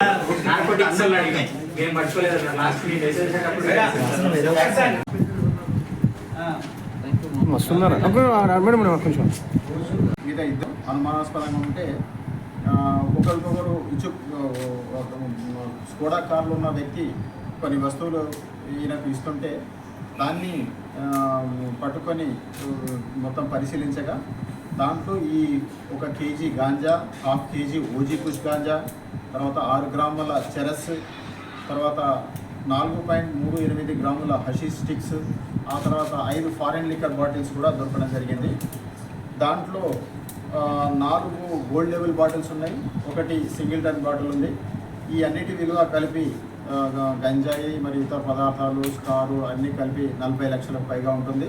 Narcotics వాళ్ళు అడిగాం మేము పట్టుకోలేదు లాస్ట్ మీ మెసేజ్ మస్తున్నారు మేడం మేడం కొంచెం. మీద ఇద్దరు అనుమానాస్పదంగా ఉంటే ఆ, ఒకరికొకరు ఇచ్చు స్కోడా కార్లో ఉన్న వ్యక్తి కొన్ని వస్తువులు ఈయనకు ఇస్తుంటే దాన్ని పట్టుకొని మొత్తం పరిశీలించగా దాంట్లో ఈ ఒక KG ganja half KG OG Kush ganja తర్వాత ఆరు గ్రాముల చెరస్ తర్వాత నాలుగు పాయింట్ మూడు ఎనిమిది గ్రాముల హషీ స్టిక్స్ ఆ తర్వాత ఐదు ఫారెన్ లిక్కర్ బాటిల్స్ కూడా దొరకడం జరిగింది. దాంట్లో నాలుగు గోల్డ్ లెవెల్ బాటిల్స్ ఉన్నాయి ఒకటి సింగిల్ టన్ బాటిల్ ఉంది. ఈ అన్నిటి విలువ కలిపి గంజాయి మరియు ఇతర పదార్థాలు స్టారు అన్నీ కలిపి నలభై లక్షలకు పైగా ఉంటుంది.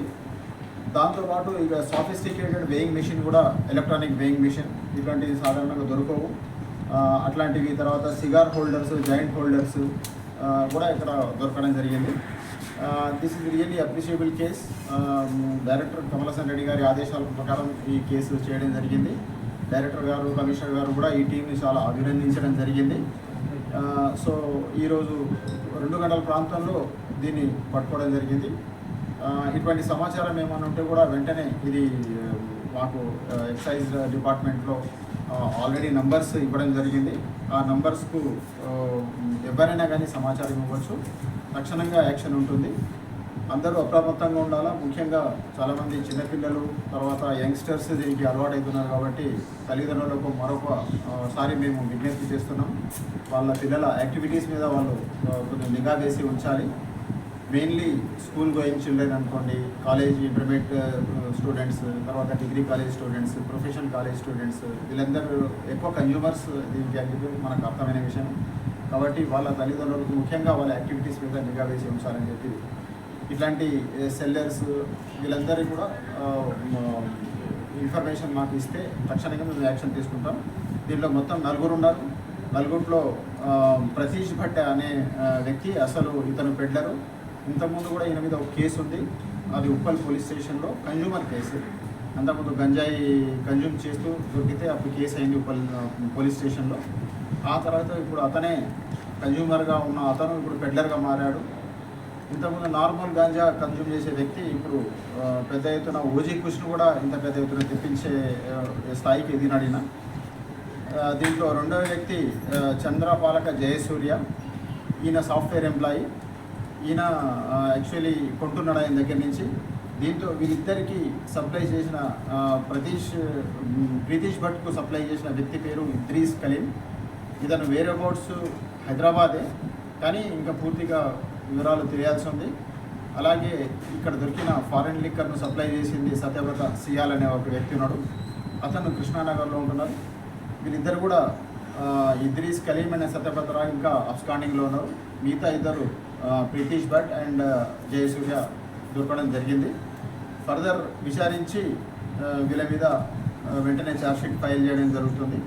దాంతోపాటు ఇక సాఫిస్టికేటెడ్ వేయింగ్ మిషన్ కూడా ఎలక్ట్రానిక్ వేయింగ్ మిషన్ ఇలాంటివి సాధారణంగా దొరకవు. అట్లాంటివి తర్వాత సిగార్ హోల్డర్స్ జాయింట్ హోల్డర్స్ కూడా ఇక్కడ దొరకడం జరిగింది. This is really appreciable case director Kamalasan Reddy గారి ఆదేశాల ప్రకారం ఈ కేసు చేయడం జరిగింది. డైరెక్టర్ గారు కమిషనర్ గారు కూడా ఈ టీంని చాలా అభినందించడం జరిగింది. సో ఈరోజు రెండు గంటల ప్రాంతంలో దీన్ని పట్టుకోవడం జరిగింది. ఇటువంటి సమాచారం ఏమైనా ఉంటే కూడా వెంటనే ఇది మాకు ఎక్సైజ్ డిపార్ట్మెంట్లో ఆల్రెడీ నంబర్స్ ఇవ్వడం జరిగింది. ఆ నంబర్స్కు ఎవరైనా కానీ సమాచారం ఇవ్వచ్చు. తక్షణంగా యాక్షన్ ఉంటుంది. అందరూ అప్రమత్తంగా ఉండాలా? ముఖ్యంగా చాలామంది చిన్నపిల్లలు తర్వాత యంగ్స్టర్స్ దీనికి అలవాటు అవుతున్నారు కాబట్టి తల్లిదండ్రులకు మరొక సారి మేము విజ్ఞప్తి చేస్తున్నాం. వాళ్ళ పిల్లల యాక్టివిటీస్ మీద వాళ్ళు కొంచెం నిఘా వేసి ఉంచాలి. మెయిన్లీ స్కూల్ గోయింగ్ చిల్డ్రన్ అనుకోండి కాలేజ్ ఇంటర్మీడియట్ స్టూడెంట్స్ తర్వాత degree college students professional college students వీళ్ళందరూ ఎక్కువ కన్జ్యూమర్స్ దీనికి అనేది మనకు అర్థమైన విషయం. కాబట్టి వాళ్ళ తల్లిదండ్రులకు ముఖ్యంగా వాళ్ళ యాక్టివిటీస్ మీద నిఘా వేసి ఉంచాలని చెప్పి ఇట్లాంటి సెల్లర్స్ వీళ్ళందరూ కూడా ఇన్ఫర్మేషన్ మాకు ఇస్తే తక్షణంగా మేము యాక్షన్ తీసుకుంటాం. దీంట్లో మొత్తం నలుగురు ఉన్నారు. నలుగురిలో ప్రతీష్ భట్ అనే వ్యక్తి అసలు ఇతను పెడ్లరు. ఇంతకుముందు కూడా ఈయన మీద ఒక కేసు ఉంది. అది ఉప్పల్ పోలీస్ స్టేషన్లో కన్జ్యూమర్ కేసు. అంతకుముందు గంజాయి కన్జ్యూమ్ చేస్తూ దొరికితే అప్పుడు కేసు అయింది ఉప్పల్ పోలీస్ స్టేషన్లో. ఆ తర్వాత ఇప్పుడు అతనే కన్జ్యూమర్గా ఉన్న అతను ఇప్పుడు పెడ్లర్గా మారాడు. ఇంతకుముందు నార్మల్ గాంజా కన్జ్యూమ్ చేసే వ్యక్తి ఇప్పుడు పెద్ద ఎత్తున ఓజీ కుష్ను కూడా ఇంత పెద్ద ఎత్తున తెప్పించే స్థాయికి ఎదిగినాడిన దీంట్లో రెండవ వ్యక్తి చంద్రపాలక జయసూర్య. ఈయన సాఫ్ట్వేర్ ఎంప్లాయీ. ఈయన యాక్చువల్లీ కొంటున్నాడు ఆయన దగ్గర నుంచి. దీంతో వీళ్ళిద్దరికి సప్లై చేసిన ప్రతీష్ ప్రీతీష్ భట్కు సప్లై చేసిన వ్యక్తి పేరు ఇద్రీస్ కలీం ఇతను వేరే బోర్డ్స్ హైదరాబాదే కానీ ఇంకా పూర్తిగా వివరాలు తెలియాల్సి ఉంది. అలాగే ఇక్కడ దొరికిన ఫారెన్ లిక్కర్ను సప్లై చేసింది సత్యవ్రత సియాల్ అనే ఒక వ్యక్తి ఉన్నాడు. అతను కృష్ణానగర్లో ఉంటున్నారు వీళ్ళిద్దరు కూడా ఇద్రీస్ కలీం అనే సత్యవ్రతరావు ఇంకా అబ్స్కాండింగ్లో ఉన్నారు. మిగతా ఇద్దరు ప్రీతీష్ భట్ అండ్ జయసూర్య దొరకడం జరిగింది. ఫర్దర్ విచారించి వీళ్ళ మీద వెంటనే ఛార్జ్షీట్ ఫైల్ చేయడం జరుగుతుంది.